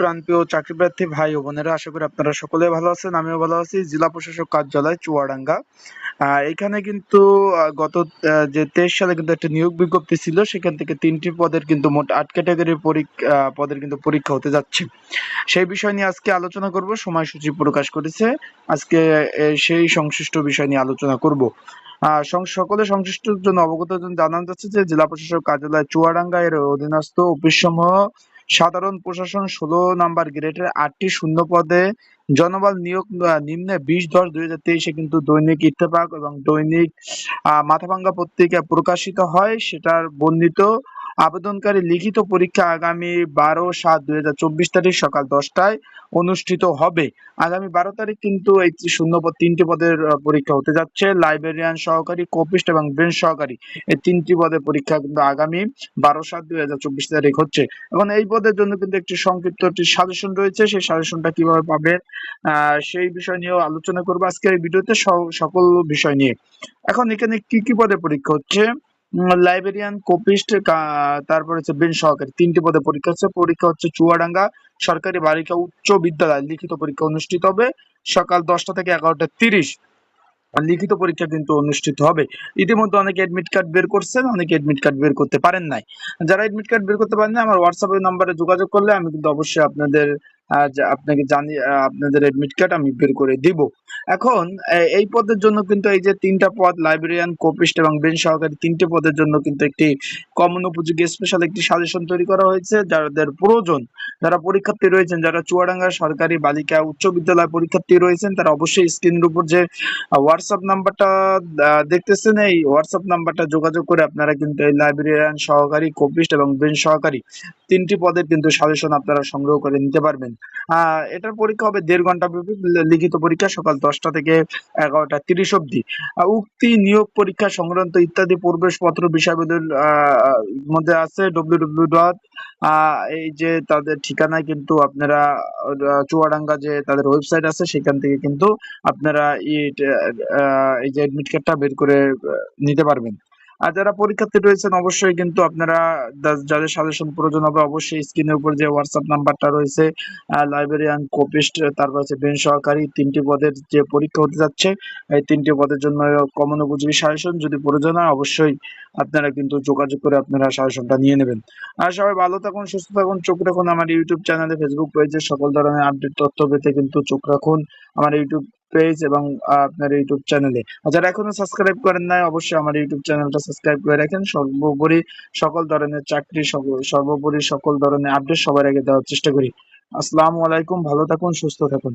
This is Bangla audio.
প্রাণপ্রিয় ভাই ও বোনেরা, আশা করি আপনারা সকলে ভালো আছেন, আমিও ভালো আছি, জেলা প্রশাসক কার্যালয়, চুয়াডাঙ্গা। এখানে কিন্তু গত যে তেইশ সালে কিন্তু একটা নিয়োগ বিজ্ঞপ্তি ছিল, সেখান থেকে তিনটি পদের কিন্তু মোট আট ক্যাটাগরির পরীক্ষা পদের কিন্তু পরীক্ষা হতে যাচ্ছে। সেই বিষয় নিয়ে আজকে আলোচনা করব, সময়সূচি প্রকাশ করেছে, আজকে সেই সংশ্লিষ্ট বিষয় নিয়ে আলোচনা করব। সকলে সংশ্লিষ্টর জন্য অবগত জানানো যাচ্ছে যে, জেলা প্রশাসক কার্যালয় চুয়াডাঙ্গা এর অধীনস্থ অফিস সমূহ সাধারণ প্রশাসন ষোলো নম্বর গ্রেডের আটটি শূন্য পদে জনবল নিয়োগ নিম্নে বিশ দশ দুই হাজার তেইশে কিন্তু দৈনিক ইত্তেফাক এবং দৈনিক মাথাভাঙ্গা পত্রিকা প্রকাশিত হয়। সেটার বর্ণিত আবেদনকারী লিখিত পরীক্ষা আগামী বারো সাত দুই হাজার চব্বিশ তারিখ সকাল দশটায় অনুষ্ঠিত হবে। আগামী বারো তারিখ কিন্তু এই শূন্য পদ তিনটি পদের পরীক্ষা হতে যাচ্ছে। লাইব্রেরিয়ান সহকারী কপিস্ট এবং বেঞ্চ সহকারী এই তিনটি পদের পরীক্ষা কিন্তু আগামী বারো সাত দুই হাজার চব্বিশ তারিখ হচ্ছে। এখন এই পদের জন্য কিন্তু একটি সংক্ষিপ্ত একটি সাজেশন রয়েছে। সেই সাজেশনটা কীভাবে আহ, সেই বিষয় নিয়েও আলোচনা করব আজকের এই ভিডিওতে সকল বিষয় নিয়ে। এখন এখানে কি কি পদে পরীক্ষা হচ্ছে? লাইব্রেরিয়ান কোপিস্ট তারপর হচ্ছে বেঞ্চ সহকারী। তিনটি পদে পরীক্ষা হচ্ছে। পরীক্ষা হচ্ছে চুয়াডাঙ্গা সরকারি বালিকা উচ্চ বিদ্যালয়। লিখিত পরীক্ষা অনুষ্ঠিত হবে সকাল দশটা থেকে এগারোটা তিরিশ। লিখিত পরীক্ষা কিন্তু অনুষ্ঠিত হবে। ইতিমধ্যে অনেকে এডমিট কার্ড বের করছেন, অনেকে এডমিট কার্ড বের করতে পারেন নাই। যারা এডমিট কার্ড বের করতে পারেন না আমার হোয়াটসঅ্যাপের নাম্বারে যোগাযোগ করলে আমি কিন্তু অবশ্যই আপনাদের আপনাকে জানি আপনাদের এডমিট কার্ড আমি বের করে দিব। এখন এই পদের জন্য কিন্তু এই যে তিনটা পদ লাইব্রেরিয়ান কোপিস্ট এবং বেঞ্চ সহকারী, তিনটে পদের জন্য কিন্তু একটি কমন উপযোগী স্পেশাল একটি সাজেশন তৈরি করা হয়েছে। যাদের প্রয়োজন, যারা পরীক্ষার্থী রয়েছেন, যারা চুয়াডাঙ্গা সরকারি বালিকা উচ্চ বিদ্যালয় পরীক্ষার্থী রয়েছেন, তারা অবশ্যই স্ক্রিনের উপর যে হোয়াটসঅ্যাপ নাম্বারটা দেখতেছেন, এই হোয়াটসঅ্যাপ নাম্বারটা যোগাযোগ করে আপনারা কিন্তু এই লাইব্রেরিয়ান সহকারী কোপিস্ট এবং বেঞ্চ সহকারী তিনটি পদের কিন্তু সাজেশন আপনারা সংগ্রহ করে নিতে পারবেন। এটার পরীক্ষা হবে দেড় ঘণ্টা ব্যাপী, লিখিত পরীক্ষা সকাল দশটা থেকে এগারোটা তিরিশ অব্দি উক্তি, নিয়োগ পরীক্ষা সংক্রান্ত ইত্যাদি প্রবেশপত্র বিষয়বদল আহ মধ্যে আছে ডব্লিউ ডব্লিউ ডট এই যে তাদের ঠিকানায় কিন্তু আপনারা চুয়াডাঙ্গা যে তাদের ওয়েবসাইট আছে, সেখান থেকে কিন্তু আপনারা এই যে অ্যাডমিট কার্ডটা বের করে নিতে পারবেন। আর যারা পরীক্ষার্থী রয়েছেন, অবশ্যই কিন্তু আপনারা যাদের সাজেশন প্রয়োজন হবে, অবশ্যই স্ক্রিনের উপর যে হোয়াটসঅ্যাপ নাম্বারটা রয়েছে লাইব্রেরিয়ান কোপিস্ট তারপর হচ্ছে বেঞ্চ সহকারী, তিনটি পদের যে পরীক্ষা হতে যাচ্ছে, এই তিনটি পদের জন্য কমন উপযোগী সাজেশন যদি প্রয়োজন হয়, অবশ্যই আপনারা কিন্তু যোগাযোগ করে আপনারা সাজেশনটা নিয়ে নেবেন। আর সবাই ভালো থাকুন, সুস্থ থাকুন, চোখ রাখুন। আমার ইউটিউব চ্যানেলে ফেসবুক পেজে সকল ধরনের আপডেট তথ্য পেতে কিন্তু চোখ রাখুন। আমার ইউটিউব পেজ এবং আপনার ইউটিউব চ্যানেলে যারা এখনও সাবস্ক্রাইব করেন নাই, অবশ্যই আমার ইউটিউব চ্যানেলটা সাবস্ক্রাইব করে রাখেন। সর্বোপরি সকল ধরনের চাকরি সর্বোপরি সকল ধরনের আপডেট সবার আগে দেওয়ার চেষ্টা করি। আসসালামু আলাইকুম, ভালো থাকুন, সুস্থ থাকুন।